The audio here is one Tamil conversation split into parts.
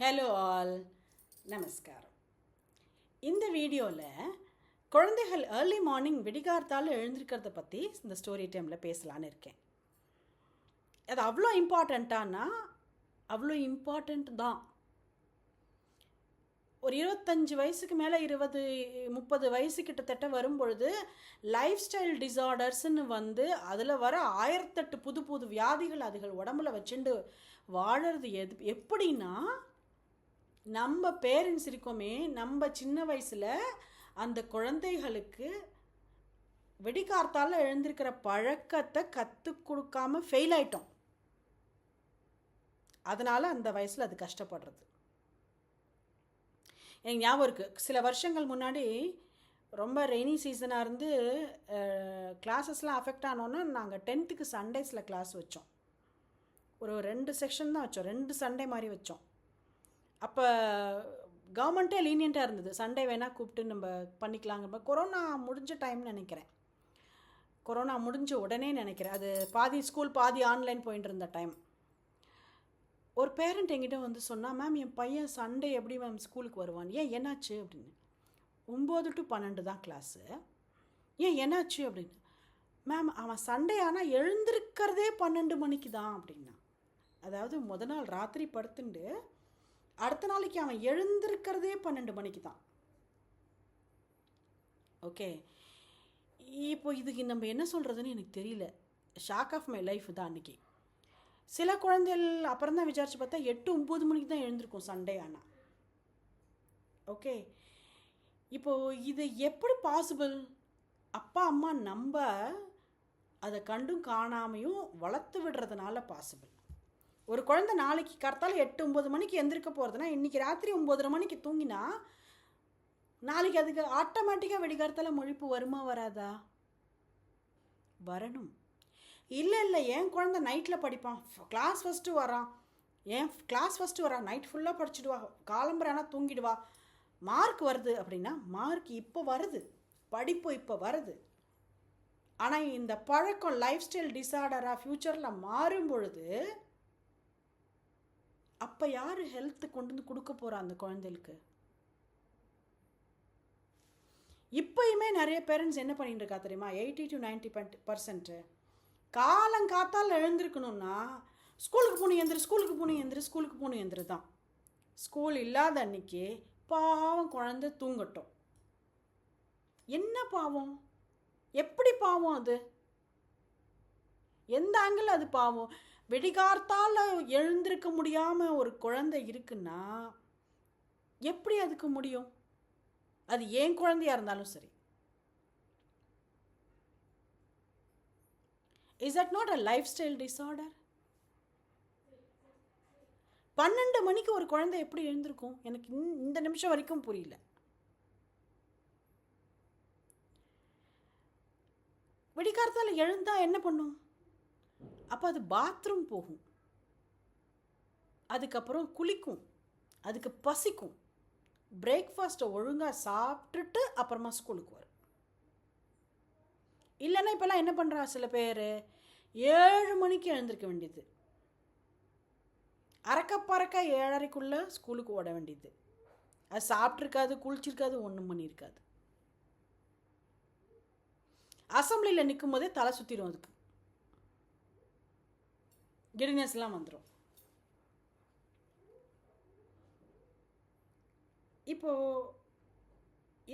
ஹலோ ஆல் நமஸ்காரம். இந்த வீடியோவில் குழந்தைகள் ஏர்லி மார்னிங் விடிகார்த்தால் எழுந்திருக்கிறத பற்றி இந்த ஸ்டோரி டைமில் பேசலான்னு இருக்கேன். அது அவ்வளோ இம்பார்ட்டண்ட்டானா அவ்வளோ இம்பார்ட்டண்ட் தான். ஒரு இருபத்தஞ்சி வயசுக்கு மேலே இருபது முப்பது வயசு கிட்டத்தட்ட வரும்பொழுது லைஃப் ஸ்டைல் டிசார்டர்ஸ்னு வந்து அதில் வர ஆயிரத்தெட்டு புது புது வியாதிகள் அதுகள் உடம்புல வச்சுண்டு வாழறது எது எப்படின்னா நம்ம பேரண்ட்ஸ் இருக்கோமே நம்ம சின்ன வயசில் அந்த குழந்தைகளுக்கு வெடிகார்த்தால் எழுந்திருக்கிற பழக்கத்தை கற்றுக் கொடுக்காம ஃபெயில் ஆயிட்டோம். அதனால் அந்த வயசில் அது கஷ்டப்படுறது. எனக்கு ஞாபகம் இருக்குது சில வருஷங்கள் முன்னாடி ரொம்ப ரெய்னி சீசனாக இருந்து கிளாஸஸ்லாம் அஃபெக்ட் ஆனோன்னா நாங்கள் டென்த்துக்கு சண்டேஸில் கிளாஸ் வச்சோம். ஒரு ரெண்டு செக்ஷன் தான் வச்சோம். ரெண்டு சண்டே மாதிரி வச்சோம். அப்போ கவர்மெண்ட்டே லீனியண்ட்டாக இருந்தது. சண்டே வேணால் கூப்பிட்டு நம்ம பண்ணிக்கலாங்க கொரோனா முடிஞ்ச டைம்னு நினைக்கிறேன். கொரோனா முடிஞ்ச உடனே நினைக்கிறேன். அது பாதி ஸ்கூல் பாதி ஆன்லைன் போயிட்டு இருந்த டைம் ஒரு பேரண்ட் எங்கிட்ட வந்து சொன்னால் மேம் என் பையன் சண்டே எப்படி மேம் ஸ்கூலுக்கு வருவான்? ஏன் என்னாச்சு? அப்படின்னு. ஒம்பது டு பன்னெண்டு தான் கிளாஸு ஏன் என்னாச்சு அப்படின்னு. மேம் அவன் சண்டே ஆனால் எழுந்திருக்கிறதே பன்னெண்டு மணிக்கு தான் அப்படின்னா. அதாவது முத நாள் ராத்திரி படுத்துட்டு அடுத்த நாளைக்கு அவன் எழுந்திருக்கிறதே பன்னெண்டு மணிக்கு தான் ஓகே இப்போ இதுக்கு நம்ம என்ன சொல்கிறதுன்னு எனக்கு தெரியல. ஷாக் ஆஃப் மை லைஃப் தான் அன்றைக்கி சில குழந்தைகள் அப்புறம் தான் விசாரித்து பார்த்தா எட்டு ஒம்பது மணிக்கு தான் எழுந்திருக்கும் சண்டே ஆனால் ஓகே இப்போது இது எப்படி பாசிபிள் அப்பா அம்மா நம்ம அதை கண்டும் காணாமையும் வளர்த்து விடுறதுனால பாசிபிள் ஒரு குழந்தை நாளைக்கு கரெக்டால் எட்டு ஒம்பது மணிக்கு எந்திரிக்க போகிறதுனா இன்றைக்கி ராத்திரி ஒம்பதரை மணிக்கு தூங்கினா நாளைக்கு அதுக்கு ஆட்டோமேட்டிக்காக வெடிகாரத்தில் முழிப்பு வருமா வராதா? வரணும். இல்லை இல்லை என் குழந்த நைட்டில் படிப்பான். கிளாஸ் ஃபஸ்ட்டு வரான் ஏன் கிளாஸ் ஃபஸ்ட்டு வரான் நைட் ஃபுல்லாக படிச்சுடுவா. காலம்பரானா தூங்கிடுவா. மார்க் வருது அப்படின்னா மார்க் இப்போ வருது. படிப்பு இப்போ வருது. ஆனால் இந்த பழக்கம் லைஃப் ஸ்டைல் டிசார்டராக ஃப்யூச்சரில் மாறும் பொழுது அப்போ யார் ஹெல்த்து கொண்டு வந்து கொடுக்க போகிறா அந்த குழந்தைகளுக்கு? இப்போயுமே நிறைய பேரண்ட்ஸ் என்ன பண்ணிட்டு இருக்கா தெரியுமா? எயிட்டி டு நைன்டி பர்சன்ட்டு காலங்காத்தால் எழுந்திருக்கணும்னா ஸ்கூலுக்கு போகணும் எந்திரு ஸ்கூலுக்கு போகணும் எந்திரு ஸ்கூலுக்கு போகணும் எந்திரு தான் ஸ்கூல் இல்லாத அன்னைக்கு பாவம் குழந்தை தூங்கட்டும். என்ன பாவம்? எப்படி பாவம் அது? எந்த ஆங்கிள் அது பாவம்? வெடிகார்த்தால் எழுந்திருக்க முடியாமல் ஒரு குழந்தை இருக்குன்னா எப்படி அதுக்கு முடியும்? அது ஏன் குழந்தையா இருந்தாலும் சரி. Is it not a lifestyle disorder பன்னெண்டு மணிக்கு ஒரு குழந்தை எப்படி எழுந்திருக்கும்? எனக்கு இந்த நிமிஷம் வரைக்கும் புரியல. வெடிக்காரத்தால் எழுந்தால் என்ன பண்ணும்? அப்போ அது பாத்ரூம் போகும். அதுக்கப்புறம் குளிக்கும். அதுக்கு பசிக்கும். பிரேக்ஃபாஸ்ட்டை ஒழுங்காக சாப்பிட்டுட்டு அப்புறமா ஸ்கூலுக்கு வரும். இல்லைன்னா இப்போல்லாம் என்ன பண்ணுறா சில பேர்? ஏழு மணிக்கு எழுந்திருக்க வேண்டியது. அறக்க பறக்க ஏழரைக்குள்ளே ஸ்கூலுக்கு ஓட வேண்டியது. அது சாப்பிட்ருக்காது குளிச்சிருக்காது ஒன்றும் பண்ணியிருக்காது. அசம்பிளியில் நிற்கும் போதே தலை சுற்றிடும் அதுக்கு. கிடினஸ்லாம் வந்துடும் இப்போது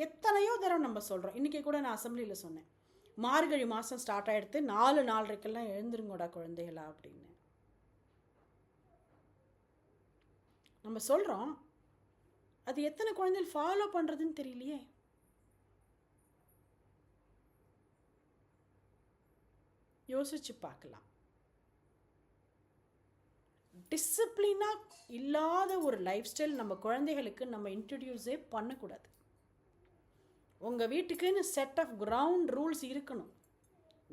எத்தனையோ தடவை நம்ம சொல்கிறோம் இன்றைக்கி கூட நான் அசம்பிளியில் சொன்னேன். மார்கழி மாதம் ஸ்டார்ட் ஆகிடுத்து நாலு நாலரைக்கெல்லாம் எழுந்துருங்கோடா குழந்தைகளா அப்படின்னு. நம்ம சொல்கிறோம் அது எத்தனை குழந்தைகள் ஃபாலோ பண்ணுறதுன்னு தெரியலையே. யோசிச்சு பார்க்கலாம். டிசிப்ளினாக இல்லாத ஒரு லைஃப் ஸ்டைல் நம்ம குழந்தைகளுக்கு நம்ம இன்ட்ரடியூஸே பண்ணக்கூடாது. உங்கள் வீட்டுக்குன்னு செட் ஆஃப் கிரவுண்ட் ரூல்ஸ் இருக்கணும்.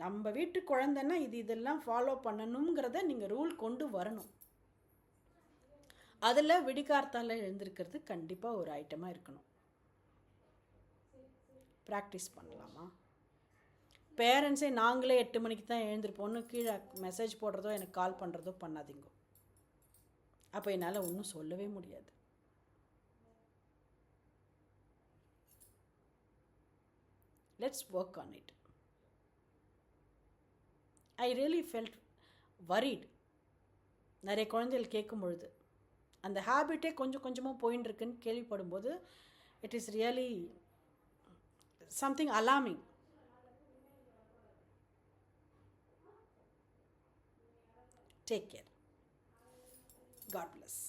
நம்ம வீட்டு குழந்தைன்னா இது இதெல்லாம் ஃபாலோ பண்ணணுங்கிறத நீங்கள் ரூல் கொண்டு வரணும். அதில் விடிகார்த்தால் எழுந்திருக்கிறது கண்டிப்பாக ஒரு ஐட்டமாக இருக்கணும். ப்ராக்டிஸ் பண்ணலாமா? பேரண்ட்ஸே நாங்களே எட்டு மணிக்கு தான் எழுந்திருப்போம்னு கீழே மெசேஜ் போடுறதோ எனக்கு கால் பண்ணுறதோ பண்ணாதீங்க. அப்போ என்னால் ஒன்றும் சொல்லவே முடியாது. Let's work on it I really felt worried நிறைய குழந்தைகள் கேட்கும் பொழுது அந்த ஹேபிட்டே கொஞ்சம் கொஞ்சமாக போயின்னு இருக்குன்னு கேள்விப்படும் it is really something alarming take care God bless